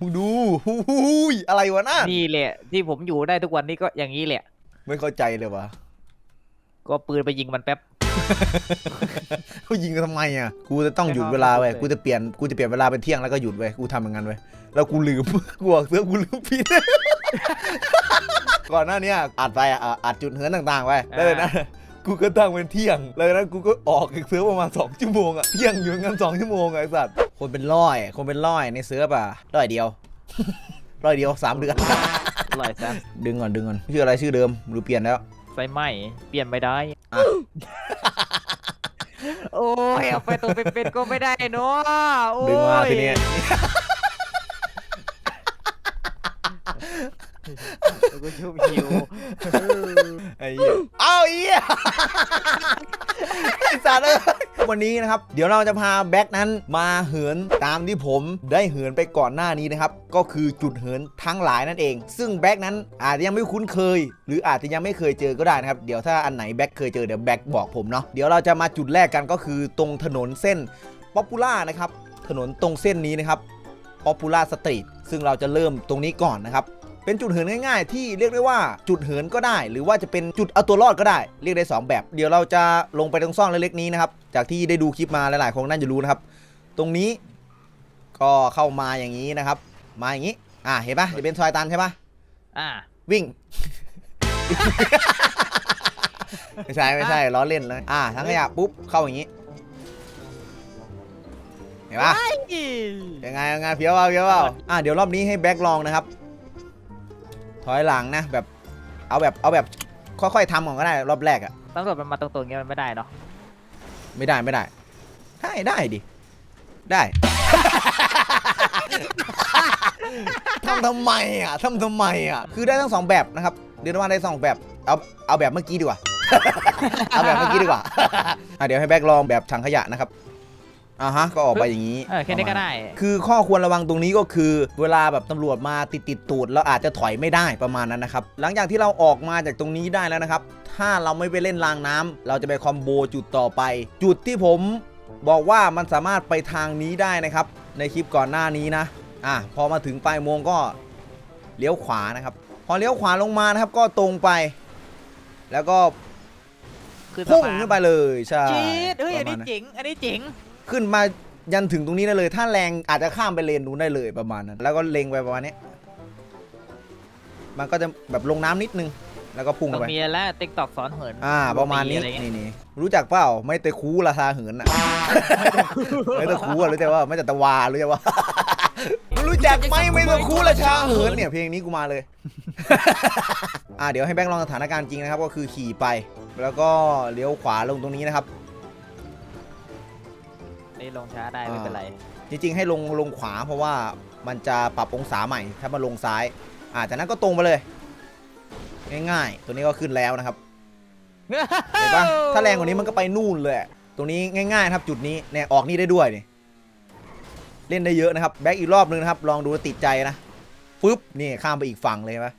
มึงดูหูหูยอะไรวะน่ะนี่แหละ ที่ผมอยู่ได้ทุกวันนี้ก็อย่างนี้แหละ ไม่เข้าใจเลยวะก็ปืนไปยิงมันแป๊บ เขายิงกันทำไมอะ กูจะต้องหยุดเวลาเว้ย กูจะเปลี่ยน กูจะเปลี่ยนเวลาเป็นเที่ยงแล้วก็หยุดเว้ย กูทำอย่างนั้นเว้ย แล้วกูลืม กูบอกเสือกูลืมผิด ก่อนหน้าเนี้ยอัดไปอะอะอัดจุดเหินต่างๆไว้แล้วเลยนะ กูก็ตั้งเป็นเที่ยงแล้วนั้นกูก็ออกจากเสือประมาณสองชั่วโมงอะเที่ยงอยู่งั้นสองชั่วโมงอะไอ้สัตว์คนเป็นร้อย คนเป็นร้อยในเสือป่ะร้อยเดียว ร้อยเดียวสามเดือน อร่อยซะดึงก่อนดึงก่อนชื่ออะไรชื่อเดิมหรือเปลี่ยนแล้ว ไฟไหม้เปลี่ยนไม่ได้อะโอ้ยเอาไปตัวเป็นๆก็ไม่ได้เนาะโอ้ยดึงมาทีนี้ กูชุ่มหิวไอ้เหี้ยเอาเหี้ยไอ้สัตว์เอ้ยวันนี้นะครับ เดี๋ยวเราจะพาแบ็คนั้นมาเหินตามที่ผมได้เหินไปก่อนหน้านี้นะครับ ก็คือจุดเหินทั้งหลายนั่นเอง ซึ่งแบ็คนั้นอาจจะยังไม่คุ้นเคย หรืออาจจะยังไม่เคยเจอก็ได้นะครับ เดี๋ยวถ้าอันไหนแบ็คเคยเจอเดี๋ยวแบ็คบอกผมเนาะ เดี๋ยวเราจะมาจุดแรกกันก็คือตรงถนนเส้นป๊อปปูล่านะครับ ถนนตรงเส้นนี้นะครับป๊อปปูล่าสตรีทซึ่งเราจะเริ่มตรงนี้ก่อนนะครับ เป็นจุดเหินง่ายๆ ที่เรียกได้ว่าจุดเหินก็ได้ หรือว่าจะเป็นจุดเอาตัวรอดก็ได้ เรียกได้ 2 แบบ เดี๋ยวเราจะลงไปตรงซ่องเล็กๆนี้นะครับ จากที่ได้ดูคลิปมาหลายๆคนน่าจะรู้นะครับ ตรงนี้ก็เข้ามาอย่างนี้นะครับ มาอย่างนี้ อ่าเห็นปะจะเป็นซอยตันใช่ปะอ่า วิ่ง ไม่ใช่ไม่ใช่ล้อเล่นเลย อ่าทั้งขยะปุ๊บเข้าอย่างนี้ เห็นปะยังไงยังไงเพียวเอาเพียวเอาอะเดี๋ยวรอบนี้ให้แบ็คลองนะครับ ถอยหลังนะแบบเอาแบบเอาแบบค่อยๆทำก่อนก็ได้รอบแรกอะตำรวจมันมาตรงๆอย่างเงี้ยมันไม่ได้เนาะไม่ได้ไม่ได้ ได้ได้ดิได้ ทำทำไมอะทำทำไมอะคือได้ทั้งสองแบบนะครับเรียกได้ว่าได้สองแบบเอาเอาแบบเมื่อกี้ดีกว่า เอาแบบเมื่อกี้ดีกว่า อะเดี๋ยวให้แบ็คลองแบบถังขยะนะครับ อ่าฮะก็ออกไปอย่างนี้เออแค่นี้ก็ได้ คือข้อควรระวังตรงนี้ก็คือ เวลาแบบตำรวจมาติดติดๆตูดเราอาจจะถอยไม่ได้ประมาณนั้นนะครับ หลังจากที่เราออกมาจากตรงนี้ได้แล้วนะครับ ถ้าเราไม่ไปเล่นรางน้ำเราจะไปคอมโบจุดต่อไป จุดที่ผมบอกว่ามันสามารถไปทางนี้ได้นะครับ ในคลิปก่อนหน้านี้นะอะพอมาถึงปลายโมงก็เลี้ยวขวานะครับ พอเลี้ยวขวาลงมานะครับ ก็ตรงไป แล้วก็คือสะพุ่งพานขึ้นไปเลยใช่จี๊ดเฮ้ยปอันระมานี้ณนั้นเจ๋งอันนี้เจ๋ง ขึ้นมายันถึงตรงนี้ได้เลย ถ้าแรงอาจจะข้ามไปเลนนู้นได้เลยประมาณนั้น แล้วก็เล็งไปประมาณนี้ มันก็จะแบบลงน้ำนิดนึง แล้วก็พุ่งต้องไปมีแล้วติ๊กตอกสอนเหิน อ่า ประมาณนี้อไเงี้ยนี่นี่รู้จักเปล่า ไม่แต่คูราคาเหินอะ ไม่แต่คูอะรู้จักว่าไม่แต่ตะวารู้จักว่ารู้จักไหมไม่แต่คูราชาเหินเนี่ยเพลงนี้กูมาเลย อ่าเดี๋ยวให้แบงค์ลองสถานการณ์จริงนะครับ ก็คือขี่ไป แล้วก็เลี้ยวขวาลงตรงนี้นะครับ นี่ลงช้าได้ไม่เป็นไร จริงๆ ให้ลงลงขวาเพราะว่ามันจะปรับองศาใหม่ ถ้ามาลงซ้าย อ่าจากนั้นก็ตรงไปเลย ง่ายๆ ตัวนี้ก็ขึ้นแล้วนะครับ เห็นปะถ้าแรงกว่านี้มันก็ไปนู่นเลยอะตรงนี้ง่ายๆนะครับจุดนี้เนี่ยออกนี่ได้ด้วยนี่เล่นได้เยอะนะครับแบ็กอีกรอบนึงนะครับ ลองดูแล้วติดใจนะฟึบนี่ข้ามไปอีกฝั่งเลยเห็นปะ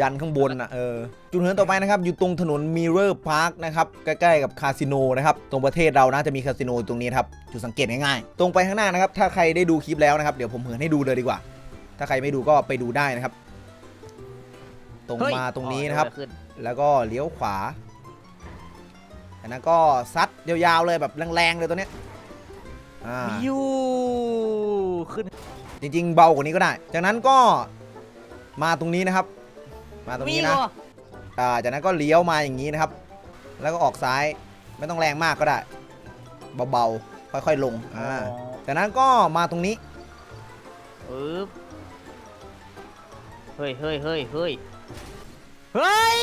ยันข้างบนอะเออ จุดเหินต่อไปนะครับอยู่ตรงถนนมิเรอร์พาร์คนะครับใกล้ๆกับคาสิโนนะครับตรงประเทศเรานะจะมีคาสิโนอยู่ตรงนี้นะครับจุดสังเกตง่ายๆตรงไปข้างหน้านะครับถ้าใครได้ดูคลิปแล้วนะครับเดี๋ยวผมเหินให้ดูเลยดีกว่า ถ้าใครไม่ดูก็ไปดูได้นะครับ ตรงเฮ้ยมาตรงนี้นะครับอ๋อเดี๋ยวขึ้นแล้วก็เลี้ยวขวาจากนั้นก็ซัดยาวๆเลยแบบแรงๆเลยตัวเนี้ยอ่ายูขึ้น จริงๆ เบากว่านี้ก็ได้ จากนั้นก็มาตรงนี้นะครับ มาตรงนี้นะมีเหร ออ่าจากนั้นก็เลี้ยวมาอย่างนี้นะครับ แล้วก็ออกซ้ายไม่ต้องแรงมากก็ได้ เบาๆค่อยๆลงอ่าจากนั้นก็มาตรงนี้ปึ๊บเฮ้ยเฮ้ยเฮ้ยเฮ้ยเฮ้ย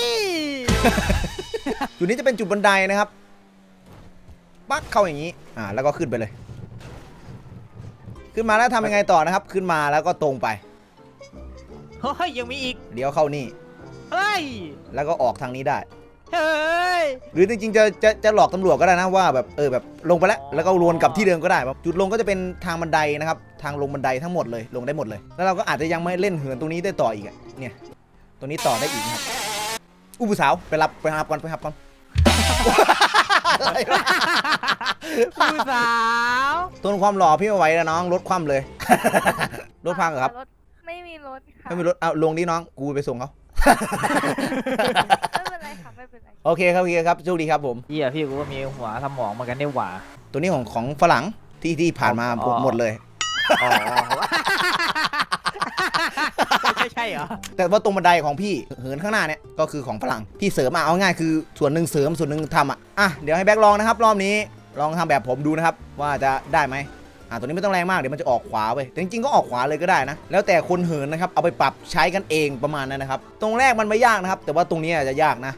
จุดนี้จะเป็นจุดบันไดนะครับ ปักเข้าอย่างนี้อ่าแล้วก็ขึ้นไปเลย ขึ้นมาแล้วทำยังไงต่อนะครับ ขึ้นมาแล้วก็ตรงไปเฮ้ยยังมีอีกเลี้ยวเข้านี่ เฮ้ย แล้วก็ออกทางนี้ได้ เฮ้ย หรือจริงๆจะจะจะหลอกตำรวจก็ได้นะว่าแบบเออแบบลงไปแล้วแล้วก็วนกลับที่เดิมก็ได้แบบจุดลงก็จะเป็นทางบันไดนะครับทางลงบันไดทั้งหมดเลยลงได้หมดเลย แล้วเราก็อาจจะยังไม่เล่นเหินตรงนี้ได้ต่ออีกอะเนี่ยตรงนี้ต่อได้อีกนะครับอู้ผู้สาวไปรับไปรับก่อนไปรับก่อน อะไรวะผู้สาว ต้นความหล่อพี่ไม่ไหวแล้วน้องลดความเลยรถพังเหรอครับถไม่มีรถค่ะไม่มีรถเอาลงดิน้องกูไปส่งเขา ไม่เป็นไรค่ะไม่เป็นไรโอเคครับโอเคครับโชคดีครับผม เฮียพี่กูก็มีหัวสมองเหมือนกันได้หว่า ตัวนี้ของของฝรั่งที่ที่ผ่านมาอ๋อ หมดเลย อ๋อใช่ใช่เหรอ แต่ว่าตรงบันไดของพี่เหินข้างหน้าเนี่ยก็คือของฝรั่งพี่เสริมอะเอาง่ายคือส่วนหนึ่งเสริมส่วนหนึ่งทำอะอะเดี๋ยวให้แบ็คลองนะครับ รอบนี้ลองทำแบบผมดูนะครับ ว่าจะได้ไหม อะตัวนี้ไม่ต้องแรงมากเดี๋ยวมันจะออกขวาไปแต่จริงๆก็ออกขวาเลยก็ได้นะ แล้วแต่คนเหินนะครับเอาไปปรับใช้กันเองประมาณนั้นนะครับ ตรงแรกมันไม่ยากนะครับ แต่ว่าตรงนี้อาจจะยากนะ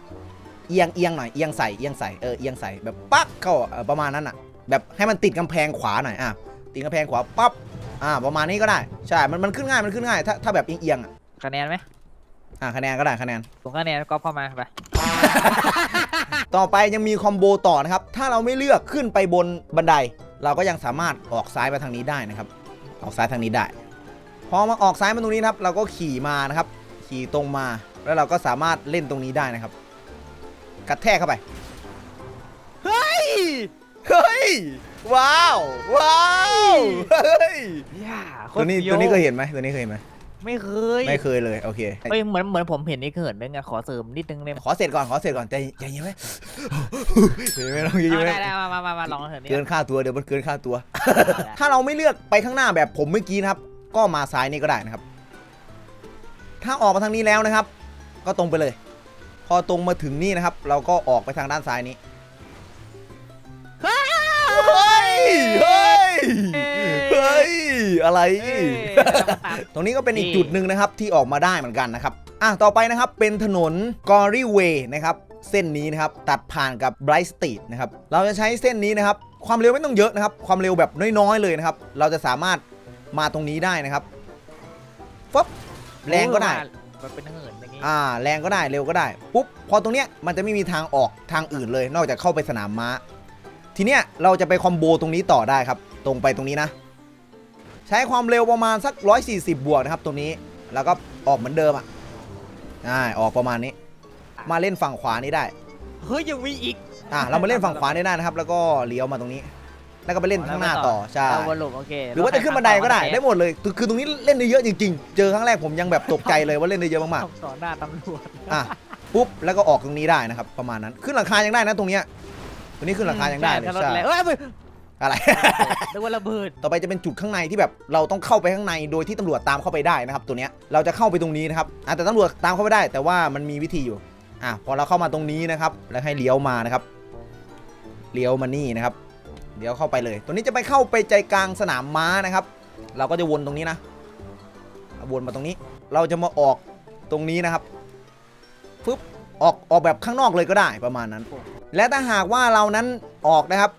เอียงเอียงหน่อยเอียงใส่เอียงใส่เออเอียงใส่แบบปั๊กเข้าเออประมาณนั้นอะ แบบให้มันติดกำแพงขวาหน่อยอะติดกำแพงขวาปั๊บอ่าประมาณนี้ก็ได้ใช่ มันมันขึ้นง่ายมันขึ้นง่ายถ้าถ้าแบบเอียงๆอะคะแนนไหมอะคะแนนก็ได้คะแนนส่งคะแนนก็เข้ามาไปต่อไปยังมีคอมโบต่อนะครับ ถ้าเราไม่เลือกขึ้นไปบนบันได เราก็ยังสามารถออกซ้ายมาทางนี้ได้นะครับ ออกซ้ายทางนี้ได้ พอมาออกซ้ายมาตรงนี้นะครับ เราก็ขี่มานะครับ ขี่ตรงมาแล้วเราก็สามารถเล่นตรงนี้ได้นะครับกระแทกเข้าไป เฮ้ย เฮ้ย ว้าว ว้าว เฮ้ยย่าโคตัวนี้ฟี้ตัวนี้เคยเห็นไหมตัวนี้เคยเห็นไหม ไม่เคยไม่เคยเลยโอเคเฮ้ยเหมือนเหมือนผมเห็นนี่เกิดนึงอะขอเสริมนิดนึงเลยขอเสร็จก่อนขอเสร็จก่อนใจใจเย็นไหมเห็นไหมลองเย็นเอาไหมได้ได้มามามามาลองเถอะนี่เกินค่าตัวเดี๋ยวมันเกินค่าตัว ถ้าเราไม่เลือกไปข้างหน้าแบบผมเมื่อกี้นะครับ ก็มาซ้ายนี่ก็ได้นะครับ ถ้าออกมาทางนี้แล้วนะครับ ก็ตรงไปเลย พอตรงมาถึงนี่นะครับ เราก็ออกไปทางด้านซ้ายนี้ อะไร เอ้ยตรงนี้ก็เป็นอีกนี่ จุดหนึ่งนะครับที่ออกมาได้เหมือนกันนะครับ อะ ต่อไปนะครับเป็นถนนกอริเวย์นะครับเส้นนี้นะครับตัดผ่านกับ Bright Street นะครับเราจะใช้เส้นนี้นะครับความเร็วไม่ต้องเยอะนะครับ ความเร็วแบบน้อยๆเลยนะครับ เราจะสามารถมาตรงนี้ได้นะครับฟึบแรงก็ได้มันเป็นเหินอย่างงี้อ่าแรงก็ได้เร็วก็ได้ปุ๊บพอตรงเนี้ยมันจะไม่มีทางออกทางอื่นเลย นอกจากเข้าไปสนามม้า ทีเนี้ยเราจะไปคอมโบตรงนี้ต่อได้ครับ ตรงไปตรงนี้นะ ใช้ความเร็วประมาณสัก 140 บวกนะครับตรงนี้แล้วก็ออกเหมือนเดิมอะอ่าออกประมาณนี้ มาเล่นฝั่งขวานี้ได้เฮ้ยยังมีอีกอ่าเรามาเล่นฝั่งขวานี้ได้นะครับ แล้วก็เลี้ยวมาตรงนี้ แล้วก็ไปเล่นข้างหน้าต่อใช่เอาวนลูปโอเคหรือว่าจะขึ้นบันไดก็ได้ได้หมดเลยคือคือตรงนี้เล่นได้เยอะจริงๆ เจอครั้งแรกผมยังแบบตกใจเลยว่าเล่นได้เยอะมากต้องต่อหน้าตำรวจๆอะปุ๊บแล้วก็ออกตรงนี้ได้นะครับประมาณนั้นขึ้นหลังคายังได้นะตรงเนี้ยตรงนี้ขึ้นหลังคายังได้เลยใช่ใช่เอ้ยเอ้ยอะไร นึกว่าระเบิด ต่อไปจะเป็นจุดข้างในที่แบบเราต้องเข้าไปข้างในโดยที่ตำรวจตามเข้าไปได้นะครับตัวเนี้ยเราจะเข้าไปตรงนี้นะครับอะแต่ตำรวจตามเข้าไปได้ แต่ว่ามันมีวิธีอยู่อะพอเราเข้ามาตรงนี้นะครับ แล้วให้เลี้ยวมานะครับเลี้ยวมานี่นะครับเลี้ยวเข้าไปเลย ตัวนี้จะไปเข้าไปใจกลางสนามม้านะครับ เราก็จะวนตรงนี้นะวนมาตรงนี้ เราจะมาออกตรงนี้นะครับฟึบออกออกแบบข้างนอกเลยก็ได้ประมาณนั้น และถ้าหากว่าเรานั้นออกนะครับ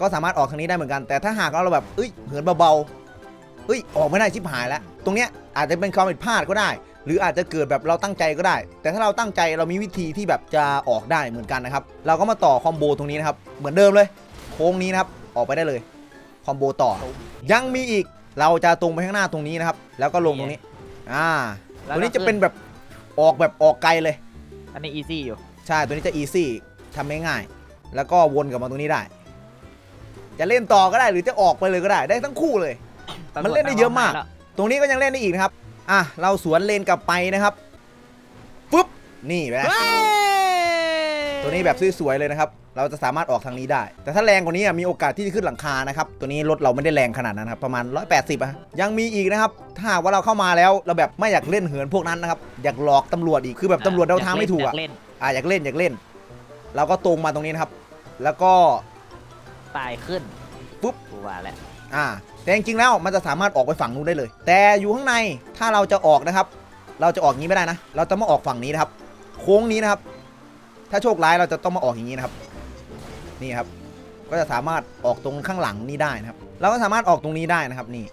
ก็สามารถออกทางนี้ได้เหมือนกัน แต่ถ้าหากเราแบบเอ้ยเหินเบาๆเอ้ยออกไม่ได้ชิบหายแล้ว ตรงเนี้ยอาจจะเป็นความผิดพลาดก็ได้ หรืออาจจะเกิดแบบเราตั้งใจก็ได้ แต่ถ้าเราตั้งใจเรามีวิธีที่แบบจะออกได้เหมือนกันนะครับ เราก็มาต่อคอมโบตรงนี้นะครับ เหมือนเดิมเลย โค้งนี้นะครับ ออกไปได้เลยคอมโบต่อ ยังมีอีก เราจะตรงไปข้างหน้าตรงนี้นะครับ แล้วก็ลงตรงนี้ อ่าแล้วตัวนี้ก็จะเป็นแบบออกแบบออกไกลเลย อันนี้อีซี่อยู่ ใช่ ตัวนี้จะ easy ทำง่ายๆ แล้วก็วนกลับมาตรงนี้ได้ จะเล่นต่อก็ได้หรือจะออกไปเลยก็ได้ได้ทั้งคู่เลย มันเล่นได้เยอะมาก ตรงนี้ก็ยังเล่นได้อีกนะครับ อะเราสวนเลนกลับไปนะครับปุ๊บนี่ไปเฮ้ยตัวนี้แบบสวยๆเลยนะครับ เราจะสามารถออกทางนี้ได้ แต่ถ้าแรงกว่านี้อะมีโอกาสที่จะขึ้นหลังคานะครับ ตัวนี้รถเราไม่ได้แรงขนาดนั้นครับ ประมาณ 180อะยังมีอีกนะครับ ถ้าหากว่าเราเข้ามาแล้วเราแบบไม่อยากเล่นเหินพวกนั้นนะครับ อยากหลอกตำรวจอีก คือแบบตำรวจเดาทางไม่ถูกอะยาเล่นอะอยากเล่นอยากเล่น เราก็ตรงมาตรงนี้นะครับ แล้วก็ ตายขึ้นปุ๊บกูว่าแล้วอ่าแต่จริงๆแล้วมันจะสามารถออกไปฝั่งนู้นได้เลย แต่อยู่ข้างในถ้าเราจะออกนะครับ เราจะออกอย่างนี้ไม่ได้นะ เราจะมาออกฝั่งนี้นะครับ โค้งนี้นะครับ ถ้าโชคร้ายเราจะต้องมาออกอย่างนี้นะครับ นี่ครับ ก็จะสามารถออกตรงข้างหลังนี้ได้นะครับ เราก็สามารถออกตรงนี้ได้นะครับ นี่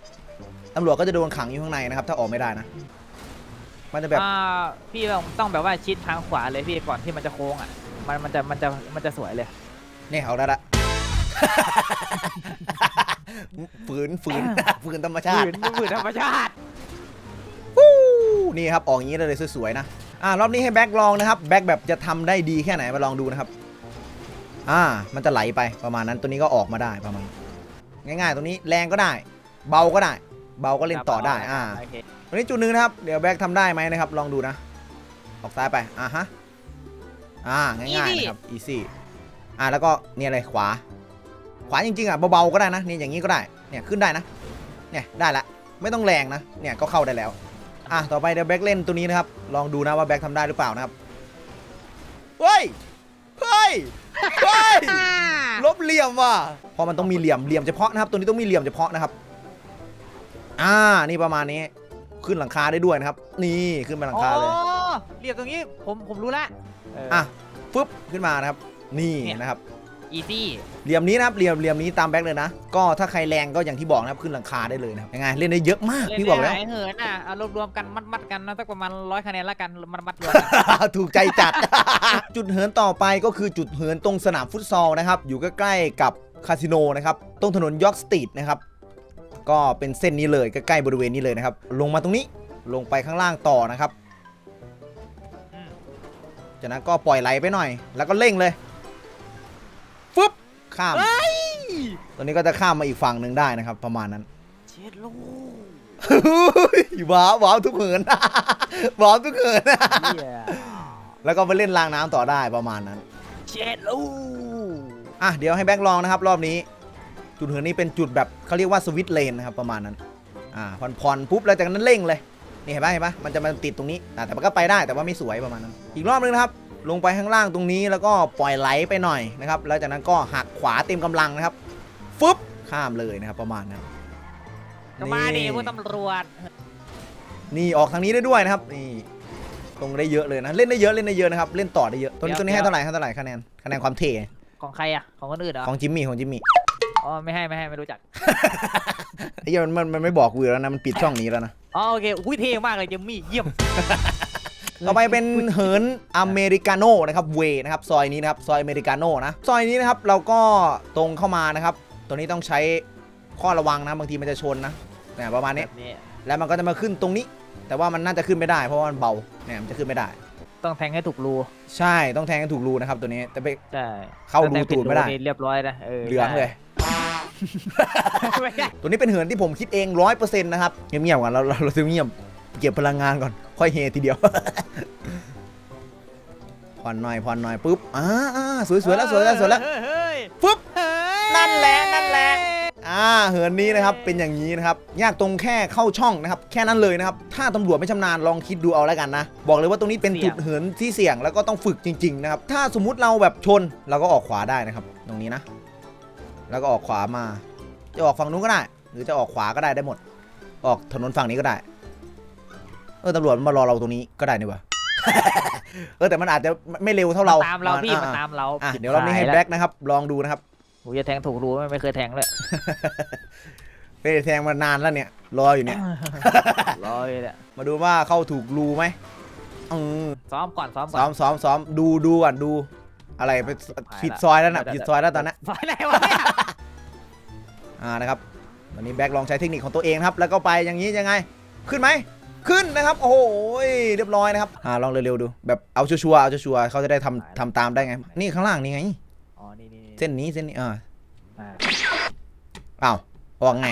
ตำรวจก็จะโดนขังอยู่ข้างในนะครับ ถ้าออกไม่ได้นะ มันจะแบบอ่าพี่ต้องแบบว่าชิดทางขวาเลยพี่ก่อนที่มันจะโค้งอะ มันมันจะมันจะมันจะสวยเลย นี่เอาได้ละ ฝืนฝืนฝืนธรรมชาติฝืนฝืนธรรมชาติฟู้นี่ครับออกอย่างนี้ได้เลยสวยๆนะอ่ารอบนี้ให้แบ็คลองนะครับแบ็คแบบจะทำได้ดีแค่ไหนมาลองดูนะครับอ่ามันจะไหลไปประมาณนั้นตัวนี้ก็ออกมาได้ประมาณง่ายๆตรงนี้แรงก็ได้ เบาก็ได้ เบาก็เล่นต่อได้อ่าโอเควันนี้จุดหนึ่งนะครับเดี๋ยวแบ็กทำได้ไหมนะครับ ลองดูนะ ออกซ้ายไปอะฮะอ่าง่ายๆนะครับ easy อ่าแล้วก็เนี่ยอะไรขวา ขวาจริงๆอะเบาๆก็ได้นะเนี่ยอย่างนี้ก็ได้เนี่ยขึ้นได้นะเนี่ยได้ละไม่ต้องแรงนะเนี่ยก็เข้าได้แล้วอะต่อไปเดี๋ยวแบ็กเล่นตัวนี้นะครับลองดูนะว่าแบ็กทำได้หรือเปล่านะครับเฮ้ยเฮ้ยเฮ้ยลบเหลี่ยมว่ะเพราะมันต้องมีเหลี่ยมเหลี่ยมเฉพาะนะครับตัวนี้ต้องมีเหลี่ยมเฉพาะนะครับ อ่านี่ประมาณนี้ขึ้นหลังคาได้ด้วยนะครับ นี่ขึ้นไปหลังคาเลยอ๋อเรียบตรงนี้ผมผมรู้ละเอะฟึบขึ้นมานะครับ นี่เนี่ยนะครับ อีซี่เหลี่ยมนี้นะครับเหลี่ยมเหลี่ยมนี้ตามแบ็คเลยนะ ก็ถ้าใครแรงก็อย่างที่บอกนะครับขึ้นหลังคาได้เลยนะครับยังไงเล่นได้เยอะมากเล่นพี่บได้อกแล้ว หลายเหินอะเอารวมๆกันมัดๆกันนะสักประมาณร้อยคะแนนละกันมัดมัดๆรวมกัน ถูกใจจัด จุดเหินต่อไปก็คือจุดเหินตรงสนามฟุตซอลนะครับ อยู่ใกล้ๆกับคาสิโนนะครับ ตรงถนนยอร์กสตรีทนะครับ ก็เป็นเส้นนี้เลยใกล้ๆบริเวณนี้เลยนะครับ ลงมาตรงนี้ลงไปข้างล่างต่อนะครับ อืม จากนั้นก็ปล่อยไหลไปหน่อย แล้วก็เร่งเลย ฟึบข้าม เฮ้ยตัวนี้ก็จะข้ามมาอีกฝั่งหนึ่งได้นะครับ ประมาณนั้น เช็ดลูกว้าวว้าวทุกเหินว้าวทุกเหินเหี้ยแล้วก็ไปเล่นรางน้ำต่อได้ประมาณนั้น เช็ดลูกอะเดี๋ยวให้แบ็คลองนะครับ รอบนี้ จุดเหินนี้เป็นจุดแบบเขาเรียกว่าสวิตช์เลนนะครับประมาณนั้น อ่าผ่อนผ่อนปุ๊บแล้วจากนั้นเร่งเลยนี่เห็นปะเห็นปะมันจะมาติดตรงนี้อะแต่มันก็ไปได้แต่ว่าไม่สวยประมาณนั้น อีกรอบนึงนะครับ ลงไปข้างล่างตรงนี้แล้วก็ปล่อยไหลไปหน่อยนะครับ แล้วจากนั้นก็หักขวาเต็มกำลังนะครับ ฟึบข้ามเลยนะครับประมาณนั้นก็มาดินี่พวกตำรวจ นี่ออกทางนี้ได้ด้วยนะครับ นี่ตรงได้เยอะเลยนะ เล่นได้เยอะเล่นได้เยอะนะครับ เล่นต่อได้เยอะ ตัวนี้เดี๋ยวตัวนี้ให้เท่าไหร่ให้เท่าไหร่คะแนน คะแนนความเท่ ของใครอะ ของคนอื่นเหรอ ของจิมมี่ ของจิมมี่ อ๋อ ไม่ให้ไม่ให้ไม่รู้จัก ไอ้เหี้ยมันมันมันไม่บอกกูอยู่แล้วนะ มันปิดช่องนี้แล้วนะ อ๋อโอเค อุ้ยเท่มากเลยเจมมี่ เยี่ยม ต่อไปเป็นเหินอเมริกาโน่นะครับเวนะครับซอยนี้นะครับซอยอเมริกาโน่นะซอยนี้นะครับเราก็ตรงเข้ามานะครับ ตัวนี้ต้องใช้ข้อระวังนะบางทีมันจะชนนะเนี่ยประมาณนี้แบบนี้แล้วมันก็จะมาขึ้นตรงนี้ แต่ว่ามันน่าจะขึ้นไม่ได้เพราะว่ามันเบาเนี่ยมันจะขึ้นไม่ได้ ต้องแทงให้ถูกรู ใช่ต้องแทงให้ถูกรูนะครับตัวนี้แต่ไปใช่เข้ารูตูดไม่ได้ถ้าแทงผินี่เรียบร้อยนะเออเหลืองเลยไม่ได้ตัวนี้เป็นเหินที่ผมคิดเองร้อยเปอร์เซ็นต์นะครับเงียบๆก่อนเราเราเราซื้อเงียบเก็บพลังงานก่อน ค่อยเฮทีเดียว ผ่อนหน่อยผ่อนหน่อยปุ๊บอ่าอ่าสวยสวยแล้วสวยแล้วสวยแล้วเฮ้ยเฮ้ยปุ๊บ เฮ้ยนั่นแหละนั่นแหละ อ่าเหินนี้นะครับเป็นอย่างนี้นะครับยากตรงแค่เข้าช่องนะครับ แค่นั้นเลยนะครับ ถ้าตำรวจไม่ชำนาญลองคิดดูเอาแล้วกันนะ บอกเลยว่าตรงนี้เป็นจุดเหินที่เสี่ยงแล้วก็ต้องฝึกจริงๆนะครับ ถ้าสมมุติเราแบบชนเราก็ออกขวาได้นะครับ ตรงนี้นะ แล้วก็ออกขวามา จะออกฝั่งนู้นก็ได้ หรือจะออกขวาก็ได้ได้หมด ออกถนนฝั่งนี้ก็ได้ เออตำรวจมันมารอเราตรงนี้ก็ได้นี่หวะ เออแต่มันอาจจะไม่เร็วเท่าเราตามเราพี่อ่มันตามเราอะเดี๋ยวเรานี้ให้แบ็คนะครับ ลองดูนะครับผมจะแทงถูกรูไม่ไม่เคยแทงเลยเฮ้ยแทงมานานแล้วเนี่ย รออยู่เนี่ย รออยู่เนี่ยมาดูว่าเข้าถูกรูไหมเออซ้อมก่อนซ้อมก่ซ้ออนมซ้อมซ้อมดูดูก่อนดู อะไรไปผิดซอยแล้วนะเดี๋ยวผิดซอยแล้วตอนนี้ซอยไหนวะเนี่ยอ่านะครับวันนี้แบ็คลองใช้เทคนิคของตัวเองนะครับ แล้วก็ไปอย่างนี้ยังไง ขึ้นไหม ขึ้นนะครับ โอ้โหเรียบร้อยนะครับอ่าลองเร็วๆดู แบบเอาชัวร์ๆเอาชัวร์ๆเขาจะได้ทำทำตามได้ไง นี่ข้างล่างนี่ไง อ๋อ นี่นี่เส้นนี้เส้นนี้อ่าอ่าอ้าวออกไง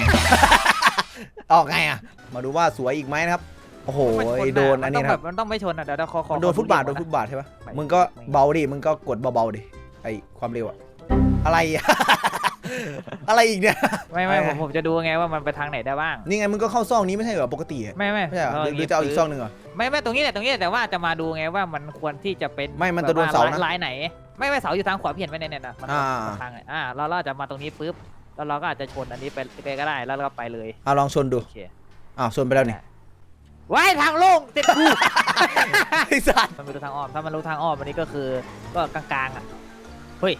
ออกไงอะ มาดูว่าสวยอีกไหมนะครับ โอ้โหมัชะโดนอันนี้มันะต้งคแบรับบมันต้องไม่ชนอะเดี๋ยวเดี๋ยวขอขอมันโดนขอฟุตบาทดูโดนก่ฟุอตบาทใช่ปะไม่มึงก็ไม่เบาดิมึงก็กดเบาๆดิไอความเร็วอะอะไรอะ อะไรอีกเนี่ยไม่ไม่ไม่ผมผมจะดูไงว่ามันไปทางไหนได้บ้าง นี่ไงมึงก็เข้าซองนี้ไม่ใช่เหรอปกติอะไม่ไม่ไม่ใช่เหรอเราหรือหรือจะเอาอีกซองหนึ่งเหรอ ไม่ไม่ตรงนี้แหละตรงนี้แหละแต่ว่าจะมาดูไงว่ามันควรที่จะเป็นไม่มันจะโดนเสานะลายไหน ไม่ไม่เสาอยู่ทางขวาพี่เห็นไหมเนี่ยเนี่ยนะมันอ่าทางไหนอ่าเราเราจะมาตรงนี้ปุ๊บแล้วเราก็อาจจะชนอันนี้ไปไปก็ได้แล้วเราก็ไปเลยเอาลองชนดูโอเคอ้าวชนไปแล้วนี่ว้ายทางโล่งเต็มกูไอ้สัตว์มันไม่รู้ทางอ้อมถ้ามันรู้ทางอ้อมอันนี้ก็คือก็กลางๆอะเฮ้ย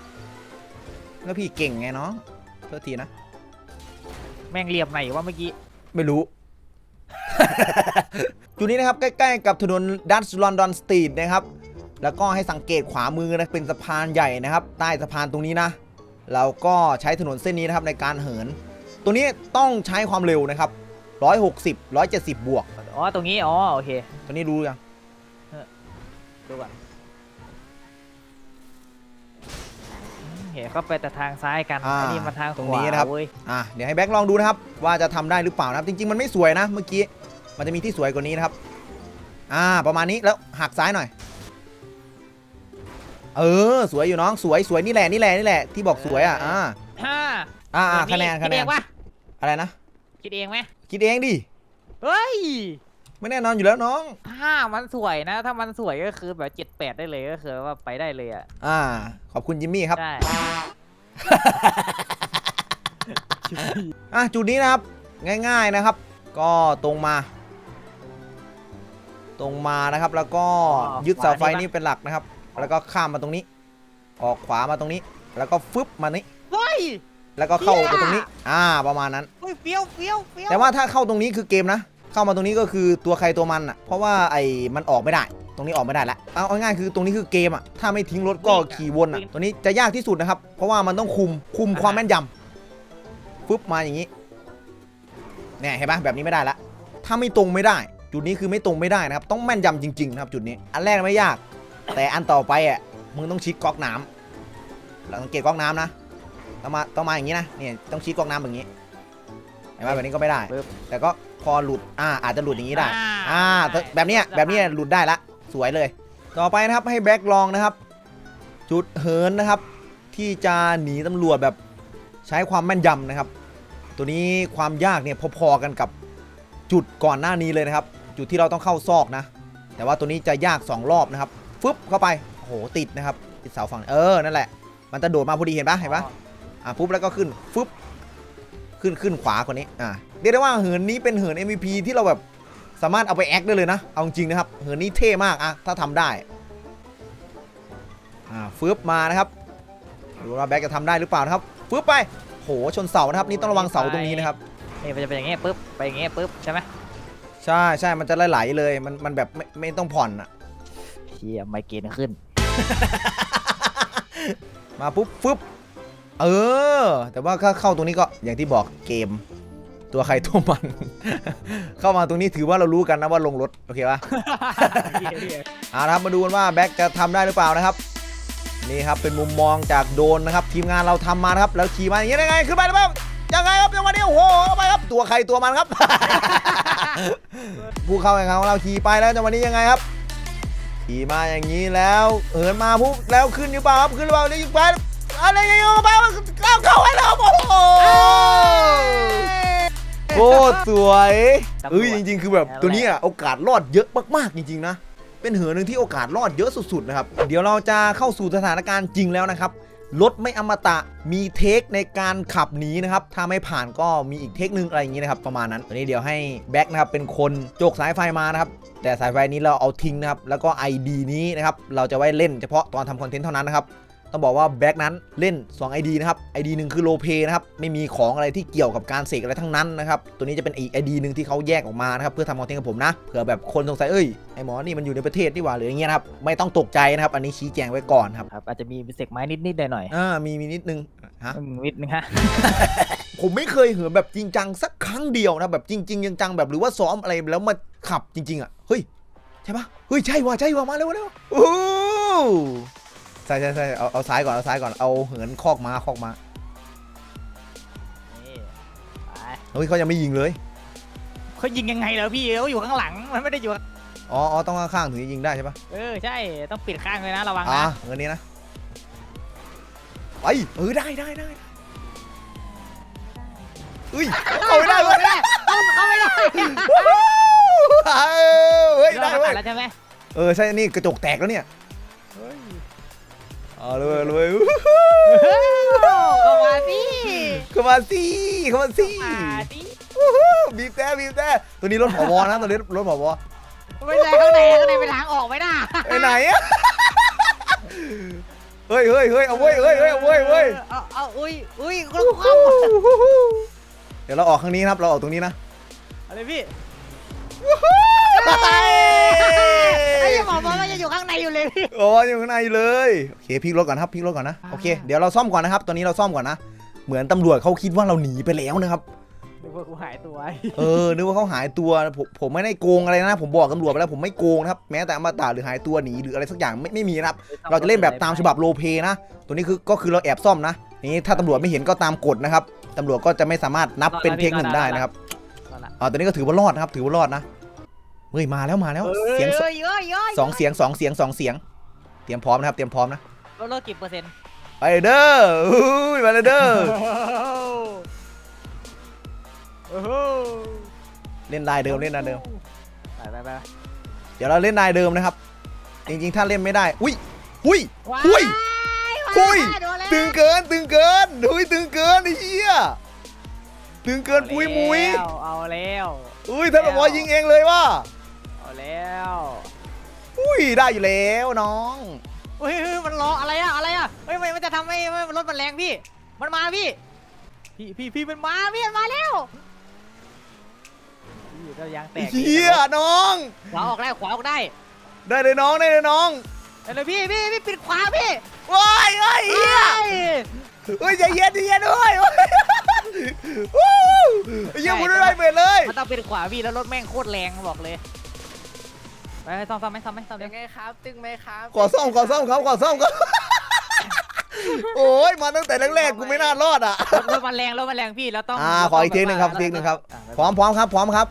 แล้วพี่เก่งไงเนาะโทษทีนะ แม่งเหลี่ยมไหนวะเมื่อกี้ ไม่รู้ จุดนี้นะครับ ใกล้ๆกับถนนดัตลอนดอนสตรีทนะครับ แล้วก็ให้สังเกตขวามือนะเป็นสะพานใหญ่นะครับ ใต้สะพานตรงนี้นะ เราก็ใช้ถนนเส้นนี้นะครับในการเหิน ตัวนี้ต้องใช้ความเร็วนะครับ160 170 บวก อ๋อ ตรงนี้ อ๋อ โอเคตัวนี้รู้ยัง ดูก่อน เห็นเขาไปแต่ทางซ้ายกันอ่าไอ้นี่มันทางขตรงวานี้นะครับ เว้ยอะเดี๋ยวให้แบ็คลองดูนะครับ ว่าจะทำได้หรือเปล่านะครับ จริง ๆ มันไม่สวยนะเมื่อกี้ มันจะมีที่สวยกว่านี้นะครับ อ่า ประมาณนี้แล้วหักซ้ายหน่อย เออ สวยอยู่น้องสวยสวยนี่แหละนี่แหละนี่แหละที่บอกสวยอะอ่าห้าอ่าอ่าวัคะแนนคิคะดแนเอนงปะอะไรนะ คิดเองไหมคิดเองดิ เฮ้ย ไม่แน่นอนอยู่แล้วน้อง ถ้ามันสวยนะ ถ้ามันสวยก็คือแบบเจ็ดแปดได้เลยก็คือว่าไปได้เลยอะอ่า ขอบคุณจิมมี่ครับ ได้ อะจุดนี้นะครับ ง่าย ๆนะครับ ก็ตรงมา ตรงมานะครับ แล้วก็ยึดเสาไฟนี้เป็นหลักนะครับ แล้วก็ข้ามมาตรงนี้ ออกขวามาตรงนี้ แล้วก็ฟึบมานี้ เฮ้ย แล้วก็เข้าเหี้ยไปตรงนี้ อ่า ประมาณนั้น เฮ้ยเฟี้ยวเฟี้ยวเฟี้ยวแต่ว่าถ้าเข้าตรงนี้คือเกมนะ เข้ามาตรงนี้ก็คือตัวใครตัวมันอะ เพราะว่าไอ้มันออกไม่ได้ ตรงนี้ออกไม่ได้แล้วเอาเอาง่ายๆคือตรงนี้คือเกมอะ ถ้าไม่ทิ้งรถก็ขี่วนอะ ตัวนี้จะยากที่สุดนะครับ เพราะว่ามันต้องคุมคุมความแม่นยำฟึบมาอย่างนี้ เนี่ยเห็นปะแบบนี้ไม่ได้ละ ถ้าไม่ตรงไม่ได้ จุดนี้คือไม่ตรงไม่ได้นะครับ ต้องแม่นยำจริงๆนะครับจุดนี้ อันแรกไม่ยาก แต่อันต่อไปอะ มึงต้องชิดก๊อกน้ำเราสังเกตก๊อกน้ำนะ ต้องมาต้องมาอย่างนี้นะ เนี่ยต้องชิดก๊อกน้ำแบบนี้เห็นไหมแบบนี้ก็ไม่ได้ แต่ก็ พอหลุด อ่า อาจจะหลุดอย่างนี้ได้ อ่าแต่แบบเนี้ย แบบเนี้ยหลุดได้ละ สวยเลย ต่อไปนะครับให้แบ็คลองนะครับ จุดเหินนะครับ ที่จะหนีตำรวจแบบใช้ความแม่นยำนะครับ ตัวนี้ความยากเนี่ยพอๆกันกับจุดก่อนหน้านี้เลยนะครับ จุดที่เราต้องเข้าซอกนะ แต่ว่าตัวนี้จะยาก 2 รอบนะครับ ฟึบเข้าไป โอ้โห ติดนะครับ ติดเสาฝั่ง เออ นั่นแหละ มันจะโดดมาพอดีเห็นปะเห็นปะอะปุ๊บแล้วก็ขึ้น ฟึบ ขึ้นขึ้นขวาคนนี้ อะเรียกได้ว่าเหินนี้เป็นเหิน MVP ที่เราแบบสามารถเอาไปแอคได้เลยนะ เอาจริงนะครับ เหินนี้เท่มากอะถ้าทำได้อ่าฟึบมานะครับดูว่าแบ็กจะทำได้หรือเปล่านะครับฟึบไปโหชนเสานะครับ นี่ต้องระวังเสาตรงนี้นะครับนี่มันจะเป็นอย่างเงี้ยปุ๊บไปอย่างเงี้ยปุ๊บใช่ไหมใช่ใช่มันจะไหลๆเลยมันมันแบบไม่ไม่ต้องผ่อนอะเฮียไมเกรนขึ้น มาปุ๊บฟึบเออ แต่ว่าถ้าเข้าตรงนี้ก็อย่างที่บอกเกม ตัวใครตัวมัน เข้ามาตรงนี้ถือว่าเรารู้กันนะว่าลงรถ โอเคปะเอาละครับมาดูกันว่าแบ็คจะทำได้หรือเปล่านะครับ นี่ครับเป็นมุมมองจากโดรนนะครับ ทีมงานเราทำมานะครับ แล้วขี่มาอย่างนี้ได้ไงขึ้นไปหรือเปล่ายังไงครับจังหวะนี้โอ้โหเข้าไปครับตัวใครตัวมันครับ ผู้เข้าแข่งขันของเราขี่ไปแล้วจังหวะนี้ยังไงครับขี่มาอย่างนี้แล้วเหินมาปุ๊บแล้วขึ้นหรือเปล่าครับขึ้นหรือเปล่านี่ยิงไปอะไรยังไงไปเข้าเข้าไปแล้วโอ้โห โคตรสวยเอ้ยจริง ๆ คือแบบตัวนี้อะโอกาสรอดเยอะมากๆจริงๆนะ เป็นเหินหนึ่งที่โอกาสรอดเยอะสุดๆนะครับเดี๋ยวเราจะเข้าสู่สถานการณ์จริงแล้วนะครับรถไม่อมตะมีเทคในการขับหนีนะครับ ถ้าไม่ผ่านก็มีอีกเทคนึงอะไรอย่างนี้นะครับ ประมาณนั้นวันนี้เดี๋ยวให้แบ็คนะครับเป็นคนโจกสายไฟมานะครับ แต่สายไฟนี้เราเอาทิ้งนะครับ แล้วก็ ID นี้นะครับ เราจะไว้เล่นเฉพาะตอนทำคอนเทนต์เท่านั้นนะครับ ต้องบอกว่าแบ็คนั้นเล่น 2 ID นะครับ ID หนึ่งคือโลเ y นะครับ ไม่มีของอะไรที่เกี่ยวกับการเสกอะไรทั้งนั้นนะครับ ตัวนี้จะเป็นอีก ID หนึ่งที่เขาแยกออกมานะครับ เพื่อทำคอนเทนต์กับผมนะ เผื่อแบบคนสงสัย เอ้ย ไอหมอนี่มันอยู่ในประเทศนี่หว่าหรืออย่างเงี้ยนะครับ ไม่ต้องตกใจนะครับ อันนี้ชี้แจงไว้ก่อนครับ ครับ อาจจะมีเสกไม้นิดๆหน่อยอ่า มีมีนิดนึง ฮะ ๆอืมนิดนึงฮะ ผมไม่เคยเหินแบบจริงจังสักครั้งเดียวนะแบบจริงๆจังๆแบบหรือว่าซ้อมอะไรแล้วมาขับจริง ๆ อะ เฮ้ย ใช่ปะเฮ้ย ใช่ว่ะใช่ว่ะมาเร็วมาเร็วโอ้โห ใช่ใช่ใช่เอาเอาซ้ายก่อนเอาซ้ายก่อนเอาเหินคอกมาคอกมานี่ไปเฮ้ยเขายังไม่ยิงเลยเขายิงยังไงแล้วพี่เขาอยู่ข้างหลังมันไม่ได้อยู่ อ๋ออ๋อต้องข้างๆถึงจะยิงได้ใช่ปะเออใช่ต้องปิดข้างเลยนะระวังอ่านะเงินนี้นะไปเออได้ได้ได้เฮ้ยเอาไม่ได้เว้ยเข้าไม่ได้เออเฮ้ยได้เราเว้ยแล้วใช่ไหมเออใช่นี่กระจกแตกแล้วเนี่ย เอาเลยเลยเข้ามาสิเข้ามาสิเข้ามาสิมาสิบีบแต่บีบแต่ตัวนี้รถผบนะตัวนี้รถผบไม่ใช่ข้างในข้างในไปล้างออกไม่ได้ไปไหนอะเฮ้ยเฮ้ยเฮ้ยเอาเว้ยเฮ้ยเฮ้ยเอาเว้ยเว้ยเอาเอาอุ้ยอุ้ยกลุ้มคเดี๋ยวเราออกข้างนี้นะครับเราออกตรงนี้นะำอะไรพี่ ไอ้ยังบอกว่ามันจะอยู่ข้างในอยู่เลยพี่โอ้ยอยู่ข้างในเลยโอเคพลิกรถก่อนครับพลิกรถก่อนนะอ่าโอเคเดี๋ยวเราซ่อมก่อนนะครับตอนนี้เราซ่อมก่อนนะเหมือนตำรวจเขาคิดว่าเราหนีไปแล้วนะครับนึกว่ากูหายตัวเออนึกว่าเขาหายตัวผมผมไม่ได้โกงอะไรนะผมบอกตำรวจไปแล้วผมไม่โกงนะครับแม้แต่อมตะหรือหายตัวหนีหรืออะไรสักอย่างไม่ไม่มีนะครับเราจะเล่นแบบตามฉบับโรลเพลย์นะตัวนี้คือก็คือเราแอบซ่อมนะนี่ถ้าตำรวจไม่เห็นก็ตามกฎนะครับตำรวจก็จะไม่สามารถนับเป็นเทคหนึ่งได้นะครับเอาละอ่าตัวนี้ก็ถือว่ารอดนะครับถือว่ารอดนะ เฮ้ยมาแล้วมาแล้ว เสียงสเอ้ยเอ้ยเอ้ยสองเสียงสองเสียงสองเสียง เตรียมพร้อมนะครับเตรียมพร้อมนะลดลดกี่เปอร์เซ็นต์ไปเด้ออุ้ยมาเลยเด้อโอ้โหเล่นลายเดิมเล่นลายเดิมไปไปไปเดี๋ยวเราเล่นลายเดิมนะครับ จริงๆ ถ้าเล่นไม่ได้ อุ้ยอุ้ยว้าอุ้ยอุ้ยโดนแล้วตึงเกินตึงเกินอุ้ยตึงเกินไอ้เหี้ยตึงเกินปุยมุยเอาเอาแล้วอุ้ยท่านผบยิงเองเลยว่ะเอา แล้วอุ้ยได้อยู่แล้วน้องเฮ้ยเฮ้ยมันรออะไรอะอะไรอะเฮ้ยมันมันจะทำให้ให้รถมันแรงพี่ มันมาพี่ พี่พี่พี่มันมาพี่มันมาแล้วพี่เรายางแตกเหี้ยน้อง ขวาออกได้ขวาออกได้ได้เลยน้องได้เลยน้องได้เลยพี่พี่พี่ปิดขวาพี่ว้ายเฮ้ยเหี้ยเฮ้ยเฮ้ยใจเย็นใจเย็นด้วยเฮ้ยวู้ไอ้เหี้ยังกูได้ไรเบ็ดเลยมันต้องปิดขวาพี่แล้วรถแม่งโคตรแรงบอกเลย ไปไปซ่อมซ่อมไหมซ่อมไหมซ่อมเป็เดี๋ยนวไงครับ ตึงไหมครับขอซ่อมขอซ่อมครับขอซ่อมครับ โอ้ยมาตั้งแต่แรกๆกูไม่น่ารอดอะ รถรถมันแรงรถมันแรงพี่แล้วต้องอ่าขออีกทีหนึ่งครับอีกทีหนึ่งครับอ่าพร้อมพร้อมครับพร้อมครับ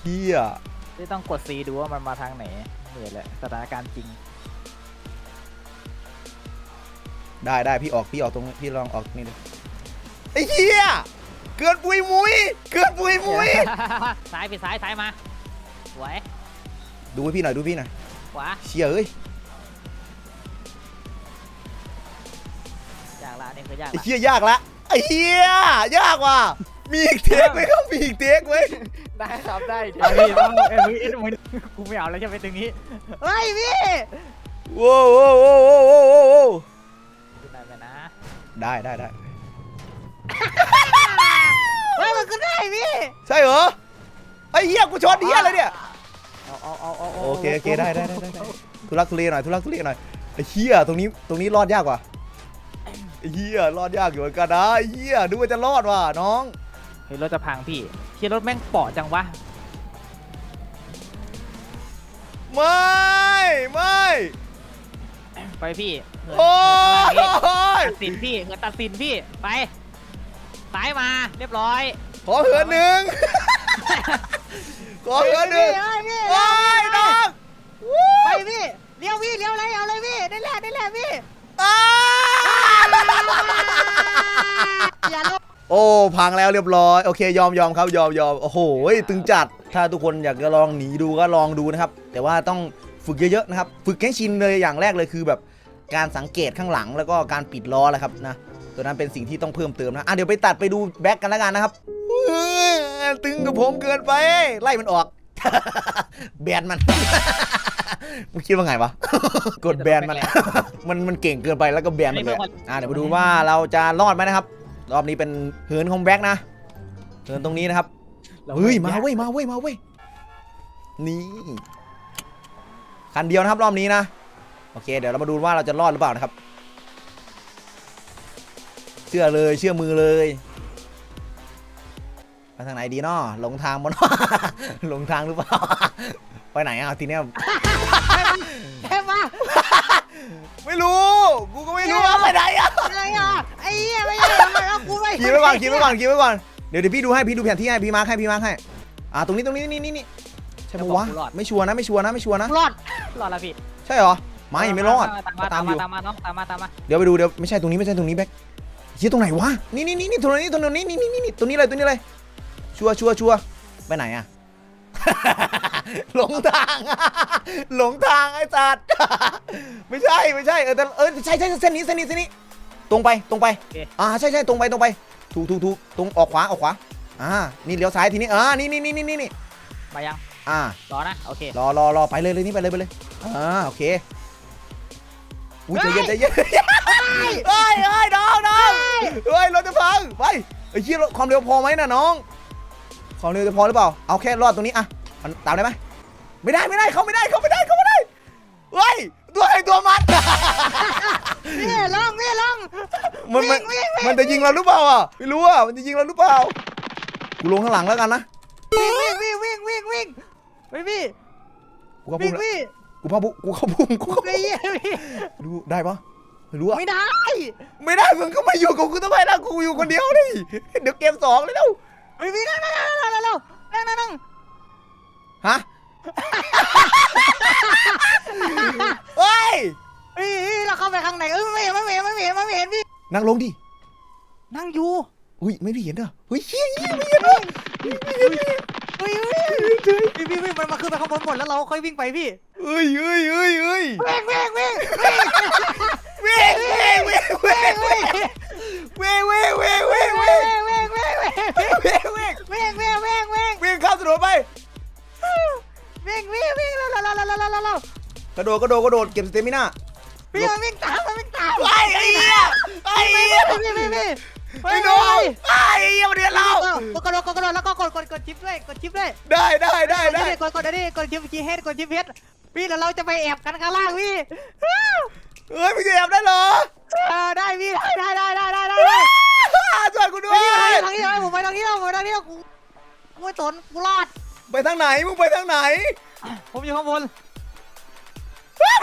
เฮียที่ต้องกดซีดูว่ามันมาทางไหนนี่แหละสถานการณ์จริงได้ได้พี่ออกพี่ออกตรงนี้พี่ลองออกนี่เลยไอ้เฮียเกินปุยมุยเกินปุยมุยซ้ายไปซ้ายซ้ายมาสวย ดูให้พี่หน่อยดูพี่หน่อยขวาเชี่ยเอ้ยยากละนี่คือยากไอ้ละเฮียยากละไอ้เฮียยากว่ะมีอีกเทคไหมครับมีอีกเทคไหมได้ครับได้เอาพี่ต้องเอ็มวีเอ็มวีกูไม่เอาแล้วจะไปตรงนี้เฮ้ยพี่โว้โว้โว้โว้โว้โว้โว้ขึ้นได้ไหมนะได้ได้ได้เฮ้ยมันขึ้นได้พี่ใช่เหรอไอ้เฮียกูชนเฮียอะไรเนี่ย เอาเอาเอาเอาโอเคโอเคได้ได้ได้ได้ได้ทุลักทุเลหน่อยทุลักทุเลหน่อยไอ้เฮียตรงนี้ตรงนี้รอดยากว่ะไอ้เฮียรอดยากอยู่เหมือนกันนะไอ้เฮียดูว่าจะรอดว่ะน้องเฮ้ยรถจะพังพี่ที่รถแม่งเปาะจังวะไม่ไม่ไปพี่เหินโอ้เหินข้างล่างยนี้ตัดสินพี่เหินตัดสินพี่ไปซ้ายมาเรียบร้อยขอเหินหนึ่ง ขอเหินหนึ่งเฮ้ยพี่โอ้ยน้องวู้ไปพี่เลี้ยวพี่เลี้ยวอะไรเอาเลยพี่นี่แหละนี่แหละพี่อ้าอย่าลบโอ้พังแล้วเรียบร้อยโอเคยอมยอมครับยอมยอมโอ้โหตึงจัดถ้าทุกคนอยากจะลองหนีดูก็ลองดูนะครับ แต่ว่าต้องฝึกเยอะๆนะครับ ฝึกให้ชินเลยอย่างแรกเลยคือแบบการสังเกตข้างหลังแล้วก็การปิดล้อแหละครับนะตัวนั้นเป็นสิ่งที่ต้องเพิ่มเติมนะอะเดี๋ยวไปตัดไปดูแบ็กกันแล้วกันนะครับเออ ตึงกับผมเกินไป ไล่มันออก แบนมัน มึงคิดว่าไงวะ กดแบนมัน มันมันเก่งเกินไปแล้วก็แบนมันเลยอะอะเดี๋ยวมาดูว่าเราจะรอดไหมนะครับ รอบนี้เป็นเหินของแบ็กนะ เหินตรงนี้นะครับ เฮ้ยมาเว้ยมาเว้ยมาเว้ย นี่คันเดียวนะครับรอบนี้นะ โอเค เดี๋ยวเรามาดูว่าเราจะรอดหรือเปล่านะครับ เชื่อเลยเชื่อมือเลย ไปทางไหนดีเนาะหลงทางมั้หลงทางหรือเปล่า ไปไหนอะทีเนี้ยเทมาไม่รู้ กูก็ไม่รู้ว่าไปไหนอะอะไรอะไอ้เหี้ยไม่ใช่ไม่เอากูไม่ขี่ไว้ก่อนขี่ไว้ก่อนขี่ไว้ก่อนเดี๋ยวเดี๋ยวพี่ดูให้พี่ดูแผนที่ให้พี่มาร์คให้พี่มาร์คให้อ่าตรงนี้ตรงนี้นี่นี่นี่ใช่ปะวะไม่ชัวร์นะไม่ชัวร์นะไม่ชัวร์นะรอดรอดแล้วพี่ใช่เหรอไม่ไม่รอดตามมาตาตามมอมายู่ตามมาน้องตามมาตามมาเดี๋ยวไปดูเดี๋ยวไม่ใช่ตรงนี้ไม่ใช่ตรงนี้แบ็คเฮียตรงไหนวะนี่นี่นี่นี่ตรงนี้ตรงนี้นี่นี่นี่นี่ตรงนี้เลยตรงนี้เลย ชัวร์ชัวร์ชัวร์ไปไหนอะหลงทาง หลงทางไอ้สัตว์ไม่ใช่ไม่ใช่เออแต่เออใช่ใช่เส้นนี้เส้นนี้เส้นนี้ ตรงไปตรงไป อ่าใช่ใช่ตรงไปตรงไป ถูกถูกถูกตรงออกขวาออกขวา อ่า นี่เลี้ยวซ้ายทีนี้อ่านี่นี่นี่นี่นี่มายัง อ่า รอนะโอเค รอรอรอไปเลยเลยนี่ไปเลยไปเลย อ่าโอเค อุ้ยใจเย็นใจเย็นเฮ้ยเฮ้ยน้องน้องเฮ้ยรถจะพังไปไอ้เชี่ยรถความเร็วพอไหมน่ะน้อง ความเร็วจะพอหรือเปล่า เอาแค่รอดตรงนี้อะมันตามได้ไหมไม่ได้ไม่ได้เขาไม่ได้เขาไม่ได้เขาไม่ได้เฮ้ยตัวใครตัวมันพี่ลองพี่ลองมันมันวิ่งวิ่งวิ่งมันจะยิงเราหรือเปล่าอะไม่รู้อะมันจะยิงเราหรือเปล่ากูลงข้างหลังแล้วกันนะวิ่งวิ่งวิ่งวิ่งวิ่งไปพี่กูเข้าพุ่วิ่งงแล้วพี่กูเข้าพุ่งกูเข้าพุ่งกูเข้าไอ้พุ่งเหี้ยพี่ดูได้ปะไม่รู้อะไม่ได้ ไม่ได้มึงก็มาอยู่กับกูทำไมล่ะกูอยู่คนเดียวดิเดี๋ยวเกมสองเลยแล้ว เฮ้ยพี่นั่งนั่งนั่งนั่งนั่งนั่งนั่งฮะ เฮ้ย เฮ้เฮ้ยเราเข้าไปข้างในเออไม่เห็นไม่เห็นไม่เห็นไม่เห็นพี่นั่งลงดิ นั่งอยู่อุ้ยไม่พี่เห็นเหรอเฮ้ยเฮียเฮียไม่เห็นเหรอเฮ้ยเฮ้ยพี่พี่มันมาขึ้นไปข้างบนหมดแล้วเราค่อยวิ่งไปพี่เอ้ยเอ้ยเอ้ย กระโดดกระโดดกระโดดเก็บสเตมิน่าพี่มันวิ่งตามมันวิ่งตามไอ้ไอ้เหี้ยไอ้เหี้ยพี่พี่พี่พี่ไอ้น้องไอ้เหี้ยมาเรียนเรากดกระโดดกดกระโดดแล้วก็กดกดกดชิปด้วยกดชิปด้วยได้ได้ได้ได้กดกดอันนี้กดชิปจีเฮดกดชิปเฮดพี่แล้วเราจะไปแอบกันข้างล่างพี่เฮ้ยมึงจะแอบได้เหรอเออได้พี่ได้ได้ได้ได้ได้ได้ช่วยกูด้วพี่ยทางนี้ทางนี้ผมไปทางนี้แล้วผมไปทางนี้แล้วกูกูไม่สนกูรอดไปทางไหนมึงไปทางไหน ผมอยู่ข้างบนอ้าว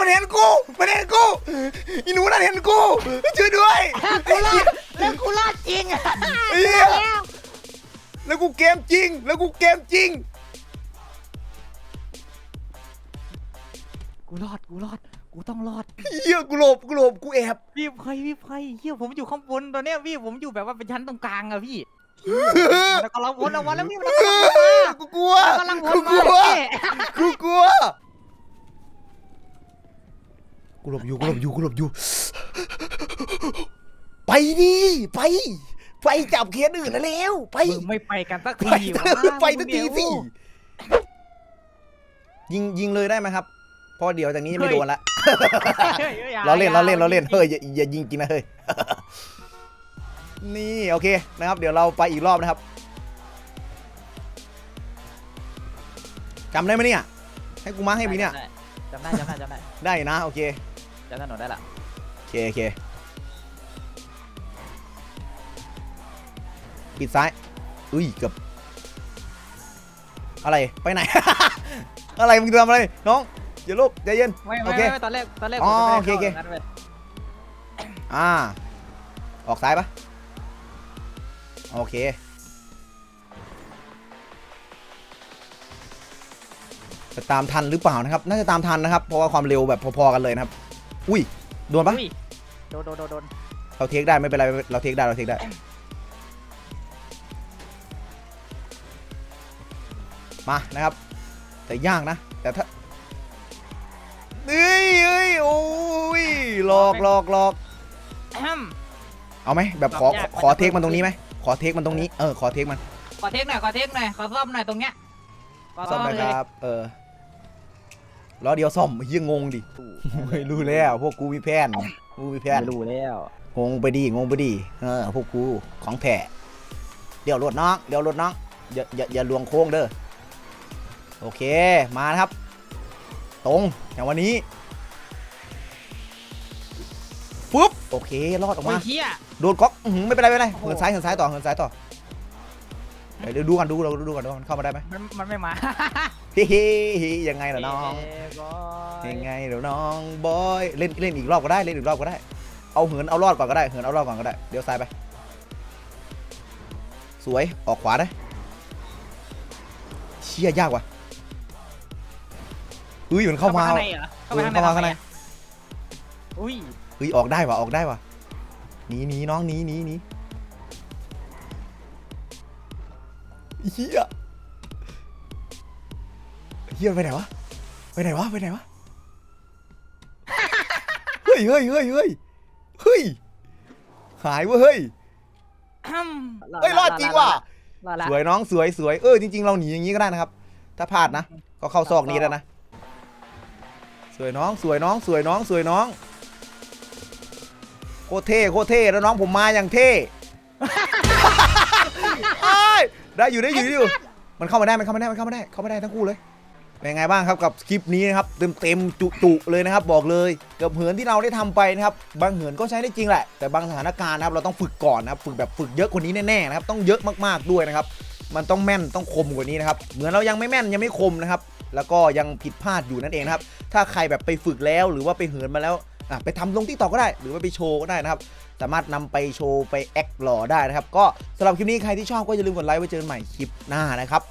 มันเห็นกู มันเห็นกูอีหนูนั่นเห็นกูช่วยด้วยกูรอดแล้วกูรอดจริงไอ้เหี้ยแล้วกูเกมจริง แล้วกูเกมจริง กูรอด กูรอด กูต้องรอดเฮียกูหลบกูหลบกูแอบพี่ไพพี่ไพเฮียผมอยู่ข้างบนตอนเนี้ยพี่ผมอยู่แบบว่าเป็นชั้นตรงกลางอะพี่มันกำลังวนออกมาแล้วพี่มันกำลังวนมากูกลัว กำลังวกูนกมาลัวพี่กูกลัว กูหลบอยู่กูหลบอยู่กูหลบอยู่ ไปดิไป ไปจับเคสอื่นนะเร็วไปมึงไม่ไปกันสักไปทีเถอะไปสักทีสิยิงยิงเลยได้ไหมครับเพราะเดี๋ยวจากนี้จะไม่โดนละเราเล่นเราเล่นเราเล่นเฮ้ยอย่าอย่ายิงจริงนะเฮ้ยนี่โอเคนะครับ เดี๋ยวเราไปอีกรอบนะครับจำได้ไหมเนี่ยให้กูมาร์คให้พี่เนี่ยจำได้จำได้จำได้ได้นะโอเค จำถนนได้ละโอเคโอเคปิดซ้าย อุ้ยเกือบอะไรไปไหน อะไรมึงทำอะไรน้องอย่าลุกใจเย็นไม่โอไม่เค ไม่ตอนแรกตอนแรกอ๋อผมจะไม่โอเคโอเค ข้าย่างนั้นว้ยอ่า ออกซ้ายปะโอเค จะตามทันหรือเปล่านะครับ น่าจะตามทันนะครับ เพราะว่าความเร็วแบบพอๆกันเลยนะครับ อุ้ยโดนปะอุ้ยโดนโดนโดนโดนเราเทคได้ไม่เป็นไรเราเทคได้เราเทคได้มานะครับ แต่ยากนะ แต่ถ้าเอ้ยเอ้ยโอ้ยหลอกหลอกหลอกแอม เอาไหมแบบขอหลอกยาก ขอเทคมันตรงนี้ไหมขอเทคมันตรงนี้เออขอเทคมันขอเทคหน่อยขอเทคหน่อยขอซ่อมหน่อยตรงเนี้ยขอซ่อมเลนะยครับเออ ล้อเดียวซ่อมเฮียงงดิไม่รู้แล้วพวกกูมีแผนกูมีแผนรู้แล้วงงไปดีงงไปดีเออพวกกูของแท้เดี๋ยวรถน้องเดี๋ยวรถน้องอย่าอย่าอย่าลวงโค้งเด้อโอเคมานะครับ ตรงอย่างวันนี้ปุ๊บโอเครอดออกโอ้มายเฮียโดนก๊อกอื้อหือไม่เป็นไรไม่เป็นไรโอ้โหเหินซ้ายเหินซ้ายต่อเหินซ้ายต่อ เดี๋ยวเดี๋ยวดูกันดูเราดูกันดูมันเข้ามาได้ไหมมันมันไม่มาเฮ้เฮ้เฮ้ยังไงเหรอน้องเยบอยยังไงเดี๋ยวน้องบอยเล่นเล่นอีกรอบก็ได้เล่นอีกรอบก็ได้ เอาเหินเอารอดก่อนก็ได้เหินเอารอดก่อนก็ได้เดี๋ยวซ้ายไป สวยออกขวาได้เชี่ยยากว่ะเฮ้ยมันเข้ามาข้างในเหรอเออเข้ามาข้างในอุ้ยเฮ้ยออกได้ว่ะออกได้ว่ะหนีหนีน้องหนีหนีหนี เฮียเฮียไปไหนวะ ไปไหนวะ ไปไหนวะ เฮ้ยเฮ้ยเฮ้ยเฮ้ยเฮ้ย หายเว้ยเฮ้ยอ้ำเฮ้ยรอดจริงว่ะ รอดละสวยน้องสวยสวยเออจริงๆเราหนีอย่างนี้ก็ได้นะครับ ถ้าพลาดนะ ก็เข้าซอกนี้แล้วนะ สวยน้องสวยน้องสวยน้องสวยน้อง โคตรเท่โคตรเท่แล้วน้องผมมาอย่างเท่ ได้อยู่ได้อยู่ได้อยู่ มันเข้ามาได้มันเข้ามาได้มันเข้ามาได้เข้ามาได้ทั้งคู่เลยเป็นไงบ้างครับกับคลิปนี้นะครับเต็มเต็มๆจุจุๆเลยนะครับ บอกเลยกับเหินที่เราได้ทำไปนะครับบางเหินก็ใช้ได้จริงแหละ แต่บางสถานการณ์นะครับเราต้องฝึกก่อนนะครับฝึกแบบฝึกเยอะกว่านี้แน่ๆนะครับต้องเยอะมากๆด้วยนะครับมันต้องแม่นต้องคมกว่านี้นะครับเหมือนเรายังไม่แม่นยังไม่คมนะครับแล้วก็ยังผิดพลาดอยู่นั่นเองนะครับถ้าใครแบบไปฝึกแล้วหรือว่าไปเหินมาแล้วอะ ไปทำลงที่ต่อก็ได้ หรือว่าไปโชว์ก็ได้นะครับ สามารถนำไปโชว์ไปแอคหล่อได้นะครับ ก็สำหรับคลิปนี้ใครที่ชอบก็อย่าลืมกดไลค์ไว้เจอกันใหม่คลิปหน้านะครับ